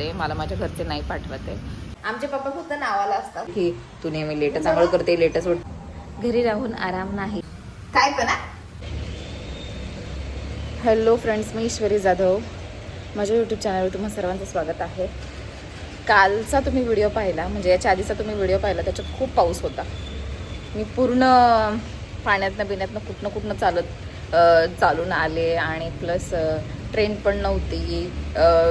येते मला माझ्या घरचे नाही पाठवत. आमचे पप्पा फक्त नावाला असतात. की तू नेहमी लेटच आंघोळ करते लेटच उठ घरी राहून आराम नाही. काय पण हॅलो फ्रेंड्स मी ईश्वरी जाधव. माझ्या यूट्यूब चॅनलवर तुम्हा सर्वांचं स्वागत आहे. कालचा तुम्ही व्हिडिओ पाहिला म्हणजे याच्या आधीचा तुम्ही व्हिडिओ पाहिला त्याच्यात खूप पाऊस होता. मी पूर्ण पाण्यातनं बिण्यातनं कुठनं कुठनं चालत चालून आले आणि प्लस ट्रेन पण नव्हती.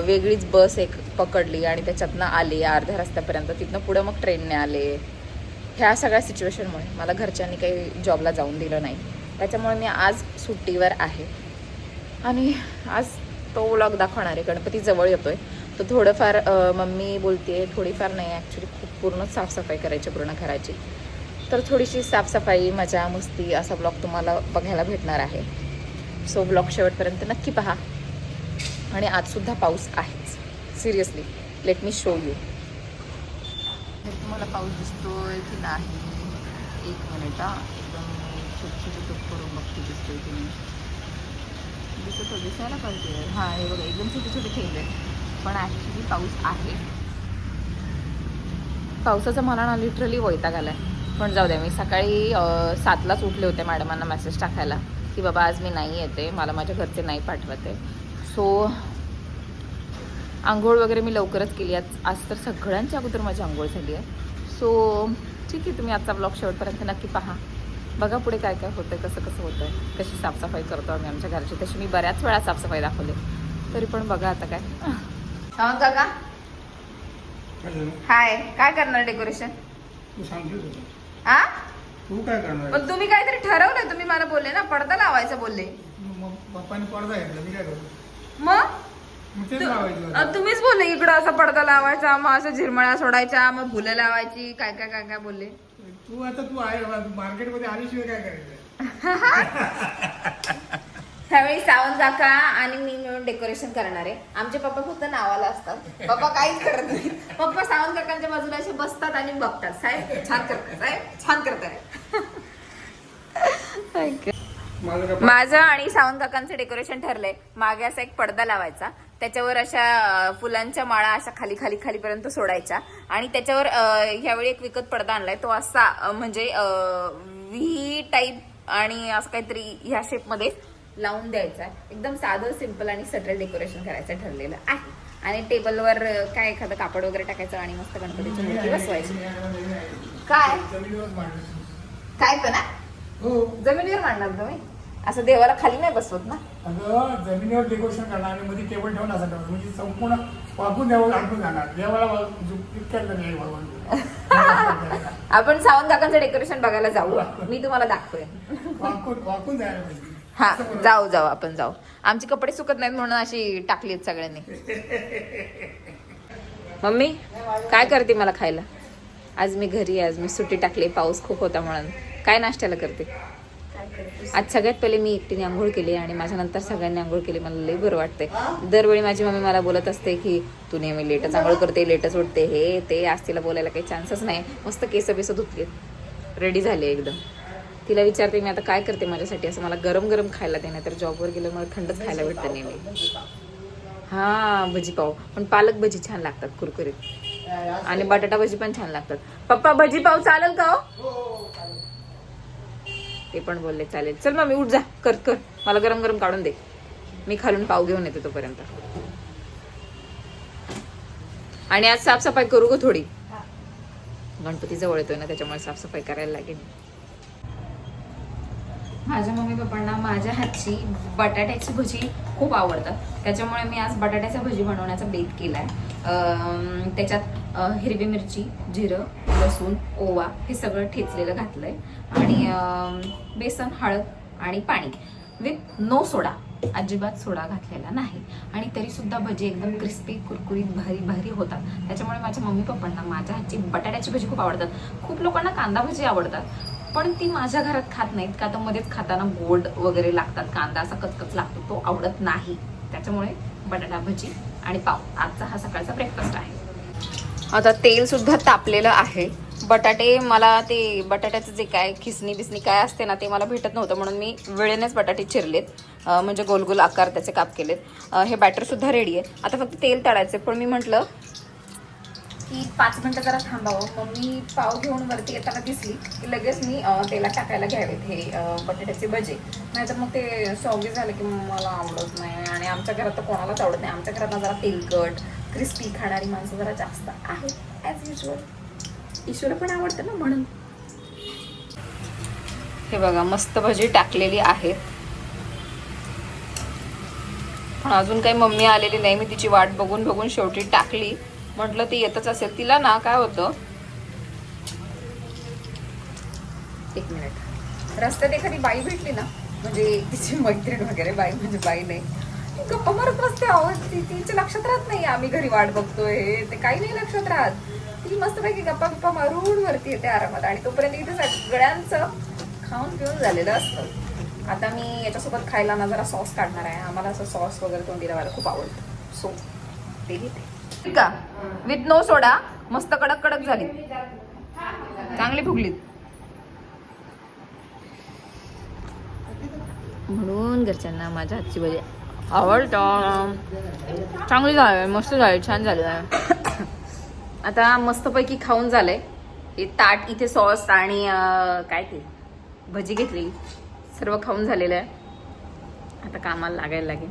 वेगळीच बस एक पकडली आणि त्याच्यातनं आले अर्ध्या रस्त्यापर्यंत. तिथनं पुढं मग ट्रेनने आले. ह्या सगळ्या सिच्युएशनमुळे मला घरच्यांनी काही जॉबला जाऊन दिलं नाही. त्याच्यामुळे मी आज सुट्टीवर आहे. आणि आज तो व्लॉग दाखवणार आहे. गणपती जवळ येतोय. तर थोडंफार मम्मी बोलते थोडीफार नाही ॲक्च्युली खूप पूर्ण साफसफाई करायची पूर्ण घराची. तर थोडीशी साफसफाई मजा मस्ती असा ब्लॉग तुम्हाला बघायला भेटणार आहे. सो ब्लॉग शेवटपर्यंत नक्की पहा. आणि आजसुद्धा पाऊस आहेच. Seriously let me show you तुम्हाला पाऊस दिसतोय की नाही? एक मिनिट हा. एकदम छोटी छोटी टूप करून बघते दिसतोय की नाही. दिसत हो- दिसायला पाहिजे. हां हे बघा एकदम छोटे छोटे थेंब आहेत पण ॲक्च्युली पाऊस आहे. पावसाचा मला ना लिटरली वैताग आलाय. पण जाऊ द्या मी सकाळी सातलाच उठले होते मॅडमांना मेसेज टाकायला की बाबा आज मी नाही येते मला माझ्या घरचे नाही पाठवत आहे. सो आंघोळ वगैरे मी लवकरच केली. आज आज तर सगळ्यांच्या अगोदर माझी आंघोळ झाली आहे. सो ठीक आहे तुम्ही आजचा ब्लॉग शेवटपर्यंत नक्की पहा. बघा पुढे काय काय होतंय कसं कसं होतंय कशी साफसफाई करतो आम्ही आमच्या घरची. तशी मी बऱ्याच वेळा साफसफाई दाखवली. तरी पण बघा आता काय. काका. हाय काय करणार डेकोरेशन होतं. आ? तू काय करणार? पण तुम्ही काहीतरी ठरवलंय तुम्ही मला बोलले ना पडदा लावायचा बोलले. पप्पाने पडदा घेतला मी काय करू? मग? तेच अ. तुम्हीच बोलले इकडं असा पडदा लावायचा मग असं झिरमळ्या सोडायच्या मग फुलं लावायची काय काय काय काय बोलले? तू आता तू आहे मार्केटमध्ये आल्याशिवाय काय करायचं? त्यावेळी सावंत काका आणि मी मिळून डेकोरेशन करणार आहे. आमचे पप्पा फक्त नावाला असतात. पप्पा काहीच करत नाही पप्पा सावंत काकांच्या बाजूला असे बसतात आणि बघतात. साहेब छान करतात. साहेब छान करताय. माझं आणि सावंत काकांचं डेकोरेशन ठरलंय. मागे असा एक पडदा लावायचा. त्याच्यावर अशा फुलांच्या माळा अशा खाली खाली खालीपर्यंत सोडायच्या. आणि त्याच्यावर ह्यावेळी एक विकत पडदा आणलाय. तो असा म्हणजे व्ही टाईप आणि असं काहीतरी ह्या शेपमध्ये लावून द्यायचा. एकदम साधं सिंपल आणि सटल डेकोरेशन करायचं ठरलेलं आहे. आणि टेबलवर काय एखादं कापड वगैरे टाकायचं आणि मस्त गणपतीची मूर्ती बसवायची. काय? काय पण जमिनीवर मांडणार तुम्ही? असं देवाला खाली नाही बसवत ना? अगं जमिनीवर डेकोरेशन करणार आणि मध्ये टेबल ठेवून असं ठेवणार म्हणजे संपूर्ण वाकून द्यावं अडकून जाणार. देवाला नाही भगवान आपण सावंत काकांचं डेकोरेशन बघायला जाऊ. मी तुम्हाला दाखवेन. वाकून वाकून जायला पाहिजे. हा. जाऊ जाऊ आपण जाऊ. आमचे कपडे सुकत नाहीत म्हणून अशी टाकली आहेत सगळ्यांनी. मम्मी काय करते मला खायला? आज मी घरी आज मी सुट्टी टाकली पाऊस खूप होता म्हणून. काय नाश्त्याला करते? आज सगळ्यात पहिले मी एकटीने आंघोळ केली आणि माझ्या नंतर सगळ्यांनी आंघोळ केली. मला लई बरं वाटतंय. दरवेळी माझी मम्मी मला बोलत असते की तू नेहमी लेटच आंघोळ करते लेटच उठते. हे ते आज तिला बोलायला काही चान्सच नाही. मस्त केस बेस धुतले रेडी झाले एकदम. तिला विचारते मी आता काय करते माझ्यासाठी? असं मला गरम गरम खायला दे नाही तर जॉबवर गेलं मला थंडच खायला भेटतं नेहमी. हा भजी पाव. पण पालक भजी छान लागतात कुरकुरीत. आणि बटाटा भजी पण छान लागतात. पप्पा भजी पाव चालेल का हो? ते पण बोलले चालेल. चल मग मी उठ जा. कर कर. मला गरम गरम काढून दे. मी खालून पाव घेऊन येते तोपर्यंत. आणि आज साफसफाई करू ग थोडी. गणपती जवळ येतोय ना त्याच्यामुळे साफसफाई करायला लागेल. माझ्या मम्मी पप्पांना माझ्या हातची बटाट्याची भजी खूप आवडतात. त्याच्यामुळे मी आज बटाट्याच्या भजी बनवण्याचा बेत केला आहे त्याच्यात हिरवी मिरची जिरं लसूण ओवा हे सगळं ठेचलेलं घातलं आहे आणि बेसन हळद आणि पाणी. With no soda. अजिबात सोडा घातलेला नाही. आणि तरीसुद्धा भजी एकदम क्रिस्पी कुरकुरीत भारी भारी होतात. त्याच्यामुळे माझ्या मम्मी पप्पांना माझ्या हातची बटाट्याची भजी खूप आवडतात. खूप लोकांना कांदा भजी आवडतात. पण ती माझ्या घरात खात नाहीत का तर मध्येच खाताना गोड वगैरे लागतात कांदा असा कचकच लागतो तो आवडत नाही. त्याच्यामुळे बटाटा भजी आणि पाव. आजचा हा सकाळचा ब्रेकफास्ट आहे. आता तेल सुद्धा तापलेलं आहे. बटाटे मला ते बटाट्याचं जे काय खिसणी बिसणी काय असते ना ते मला भेटत नव्हतं म्हणून मी वेळेनेच बटाटे चिरलेत. म्हणजे गोल गोल आकार त्याचे काप केलेत. हे बॅटरसुद्धा रेडी आहे. आता फक्त तेल तळायचं पण मी म्हटलं की पाच मिनटं जरा थांबावं. मग मी पाव घेऊन वरती येताना दिसली की लगेच मी तेला टाकायला घ्यावेत हे बटाट्याचे भजे. नाहीतर मग ते सॉगी झालं की मला आवडत नाही आणि आमच्या घरात तर कोणालाच आवडत नाही. आमच्या घरात जरा तेलकट क्रिस्पी खाणारी माणसं जरा जास्त आहेत ॲज युजल ईश्वर पण आवडतं ना म्हणून. हे बघा मस्त भजी टाकलेली आहेत. पण अजून काही मम्मी आलेली नाही. मी तिची वाट बघून बघून शेवटी टाकली. म्हटलं ती येतच असेल. तिला ना काय होतं? एक मिनिट. रस्त्यात एखादी बाई भेटली ना म्हणजे तिची मैत्रीण वगैरे बाई म्हणजे बाई नाही. ती गप्पा मारत बसते आहो ती तिच्या लक्षात राहत नाही आम्ही घरी वाट बघतोय ते काही नाही लक्षात राहत. ती मस्तपैकी गप्पा गप्पा मारून वरती येते आरामात आणि तोपर्यंत इथे सगळ्यांचं खाऊन पिऊन झालेलं असतं. आता मी याच्यासोबत खायला ना जरा सॉस काढणार आहे. आम्हाला असं सॉस वगैरे तोंडी लावायला खूप आवडतं. सो ते घेते. ठीक का? विथ नो सोडा मस्त कडक कडक झाली. चांगली फुगलीत. म्हणून घरच्यांना माझ्या हातची भजी आवडतं. चांगली झाली मस्त झाली छान झाली. आहे आता मस्तपैकी खाऊन झालंय. हे ताट इथे सॉस आणि काय ते भजी घेतली. सर्व खाऊन झालेलं आहे. आता कामाला लागायला लागेल.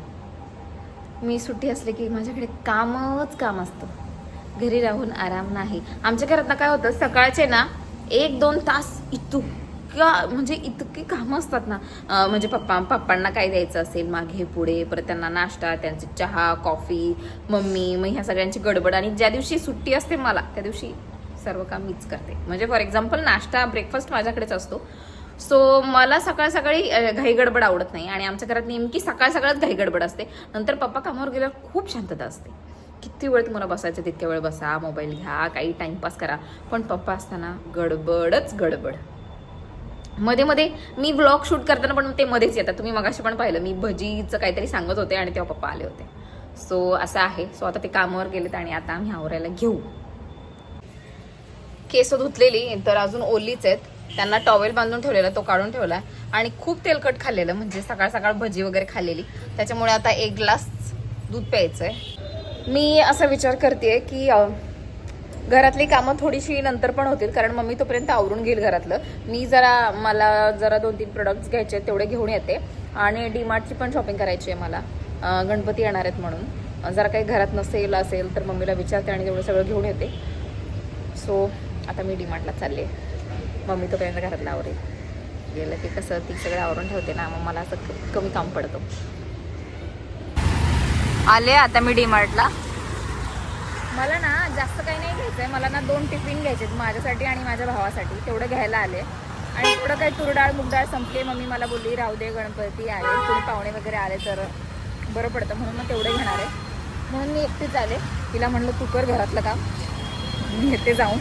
मी सुट्टी असले की माझ्याकडे कामच काम असतं. घरी राहून आराम नाही. आमच्या घरात ना काय होतं सकाळचे ना एक दोन तास इतक्या म्हणजे इतकी कामं असतात ना. म्हणजे पप्पा पप्पांना काय द्यायचं असेल मागे पुढे परत त्यांना नाश्ता त्यांचे चहा कॉफी मम्मी मग ह्या सगळ्यांची गडबड. आणि ज्या दिवशी सुट्टी असते मला त्या दिवशी सर्व काम मीच करते. म्हणजे फॉर एक्झाम्पल नाश्ता ब्रेकफास्ट माझ्याकडेच असतो. सो मला सकाळ सकाळी घाईगडबड घाई गडबड आवडत नाही. आणि आमच्या घरात नेमकी सकाळ सकाळच घाई गडबड असते. नंतर पप्पा कामावर गेल्यावर खूप शांतता असते. किती वेळ तुम्हाला बसायचं? तितक्या वेळ बसा मोबाईल घ्या काही टाइमपास करा. पण पप्पा असताना गडबडच गडबड. मध्ये मध्ये मी ब्लॉग शूट करताना पण ते मध्येच येतात. तुम्ही मगाशी पण पाहिलं. मी भजीचं काहीतरी सांगत होते आणि तेव्हा पप्पा आले होते. सो असं आहे. सो आता ते कामावर गेलेत आणि आता आम्ही आवरायला घेऊ. केस धुतलेली तर अजून ओलीच आहेत. त्यांना टॉवेल बांधून ठेवलेला तो काढून ठेवला आणि खूप तेलकट खाल्लेलं म्हणजे सकाळ सकाळ भजी वगैरे खाल्लेली. त्याच्यामुळे आता एक ग्लास दूध प्यायचं आहे मी असा विचार करते की घरातली कामं थोडीशी नंतर पण होतील कारण मम्मी तोपर्यंत आवरून घेईल घरातलं. मी जरा मला जरा दोन तीन प्रोडक्ट्स घ्यायचे आहेत तेवढे घेऊन येते. आणि डीमार्टची पण शॉपिंग करायची आहे मला. गणपती येणार आहेत म्हणून. जरा काही घरात नसेल असेल तर मम्मीला विचारते आणि तेवढं सगळं घेऊन येते. सो आता मी डीमार्टला चालले. मम्मी तोपर्यंत घरातलं आवरेल. गेलं की कसं ती सगळं आवरून ठेवते ना मग मला असं कमी काम पडतं. आले आता मी डीमार्टला. मला ना जास्त काही नाही घ्यायचं आहे मला ना दोन टिफिन घ्यायचे आहेत माझ्यासाठी आणि माझ्या भावासाठी. तेवढं घ्यायला आले. आणि थोडं काही तुरडाळ मुगडाळ संपली. मम्मी मला बोलली राहू दे गणपती आले. कोणी पाहुणे वगैरे आले तर बरं पडतं. म्हणून मग तेवढे घेणार आहे. म्हणून मी एकटीच आले. तिला म्हणलं तू कर घरातलं काम. मी येते जाऊन.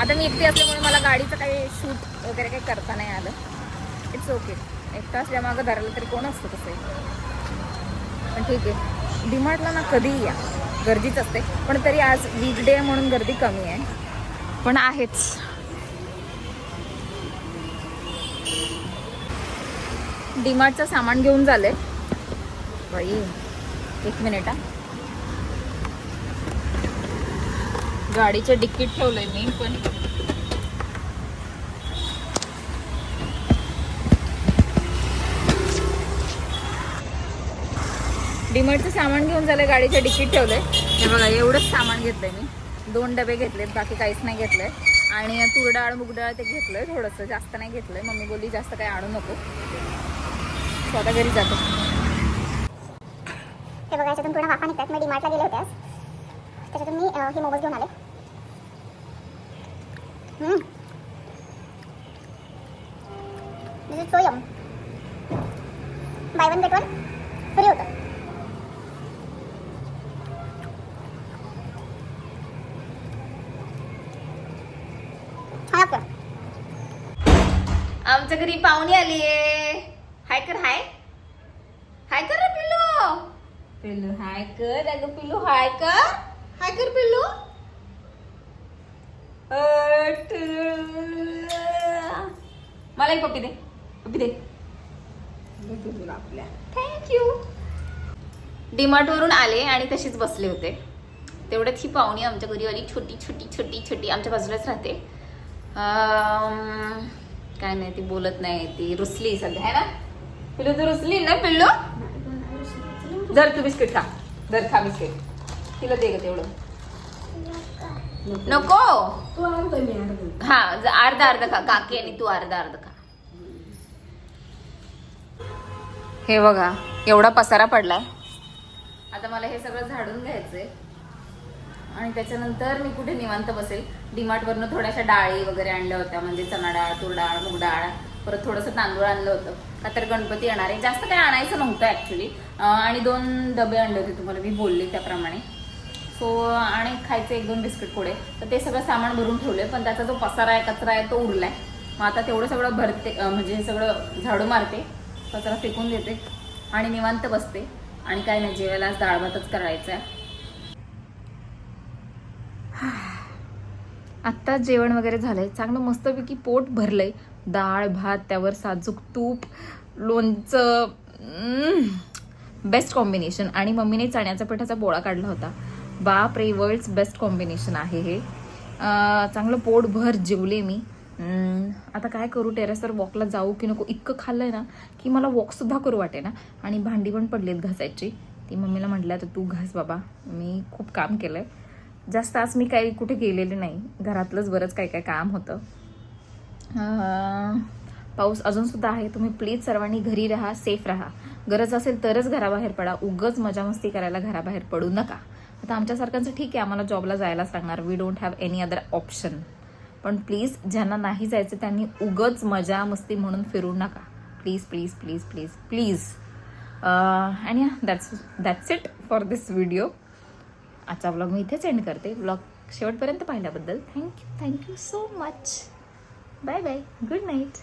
आता मी एकटी असल्यामुळे मला गाडीचं काही शूट वगैरे काही करता नाही आलं. इट्स ओके एकटं असल्यामागं धरायला तरी कोण असतं तसं? पण ठीक आहे. डिमार्टला ना कधीही या. गर्दीच असते. पण तरी आज वीकडे म्हणून गर्दी कमी आहे. पण आहेच. डीमार्टचं सामान घेऊन झालंय. बाई एक मिनिट हा. गाडीचं डिक्कीत ठेवलंय मी पण डिमार्टचं सामान घेऊन झालंय गाडीचं डिक्कीत ठेवलंय. हे बघा एवढंच सामान घेतलंय मी. दोन डबे घेतलेत बाकी काहीच नाही घेतलंय. आणि तुरडाळ मुगडाळ ते घेतलंय थोडंसं जास्त नाही घेतलंय. मम्मी बोलली जास्त काही आणू नको. स्वतः घरी जातो. हे बघा याच्यातून पूर्ण वाफा निघतात. मी डिमार्टला गेले होते त्याच्यातून मी हे मोमोज घेऊन आले. This is so yum buy one get one free होतं हा का आमच्या घरी पाहुणे आलीये हाय कर हाय हाय कर रे पिल्लू पिल्लू हाय कर अगं पिल्लू हाय कर हाय कर पिल्लू. मला एक पप्पी दे. पप्पी दे. पिल्लूला आपल्या. थँक थँक्यू डीमार्टवरून आले आणि तशीच बसले होते. तेवढ्यात ही पाहुणी आमच्या घरी आली. छोटी छोटी छोटी छोटी. आमच्या बाजूलाच राहते. काय नाही ती बोलत नाही ती रुसली सध्या आहे ना? पिल्लू तू रुसली ना पिल्लू? जर तू बिस्किट खा. जर खा बिस्किट. तिला दे ग तेवढं. नको. तू अर्ध मी अर्ध. हा ज- अर्धा अर्धा खा. काकी आणि तू अर्धा अर्धा खा. हे बघा एवढा पसारा पडलाय. आता मला हे सगळं झाडून घ्यायचंय. आणि त्याच्यानंतर मी कुठे निवांत बसेल. डीमार्ट वरनं थोड्याशा डाळी वगैरे आणल्या होत्या. म्हणजे चणा डाळ तूर डाळ मूग डाळ. परत थोडंसं तांदूळ आणलं होतं. का तर गणपती येणार आहे. जास्त काही आणायचं नव्हतं ऍक्च्युली आणि दोन डबे आणले होते तुम्हाला. मी बोलले त्याप्रमाणे. सो आणि खायचे एक दोन बिस्किट पुढे. तर ते सगळं सामान भरून ठेवले पण त्याचा जो पसारा आहे कचरा आहे तो उरलाय. मग आता तेवढं सगळं भरते म्हणजे हे सगळं झाडू मारते कचरा फेकून देते आणि निवांत बसते. आणि काय नाही जेवायला आज डाळ भातच करायचा आहे आत्ता जेवण वगैरे झालंय. चांगलं मस्तपैकी पोट भरलंय. डाळ भात त्यावर साजूक तूप लोणचं बेस्ट कॉम्बिनेशन आणि मम्मीने चण्याचा पिठाचा पोळा काढला होता. बाप रे वर्ल्ड्स बेस्ट कॉम्बिनेशन आहे हे. चांगलं पोटभर जेवले मी. आता काय करू टेरेसवर वॉकला जाऊ की नको इतकं खाल्लं आहे ना की मला वॉकसुद्धा करू वाटे ना. आणि भांडी पण पडलीत घासायची. ती मम्मीला म्हटलं तर तू घास बाबा. मी खूप काम केलं आहे जास्त आज मी काही कुठे गेलेले नाही. घरातलंच बरंच काय काय काम होतं. पाऊस अजूनसुद्धा आहे. तुम्ही प्लीज सर्वांनी घरी राहा सेफ राहा. गरज असेल तरच घराबाहेर पडा. उगच मजा मस्ती करायला घराबाहेर पडू नका. आता आमच्यासारख्यांचं ठीक आहे. आम्हाला जॉबला जायलाच लागणार. We don't have any other option पण प्लीज ज्यांना नाही जायचं त्यांनी उगच मजा मस्ती म्हणून फिरू नका. Please please please please please आणि that's that's it for this video आजचा ब्लॉग मी इथेच एंड करते. ब्लॉग शेवटपर्यंत पाहिल्याबद्दल thank you thank you so much bye bye good night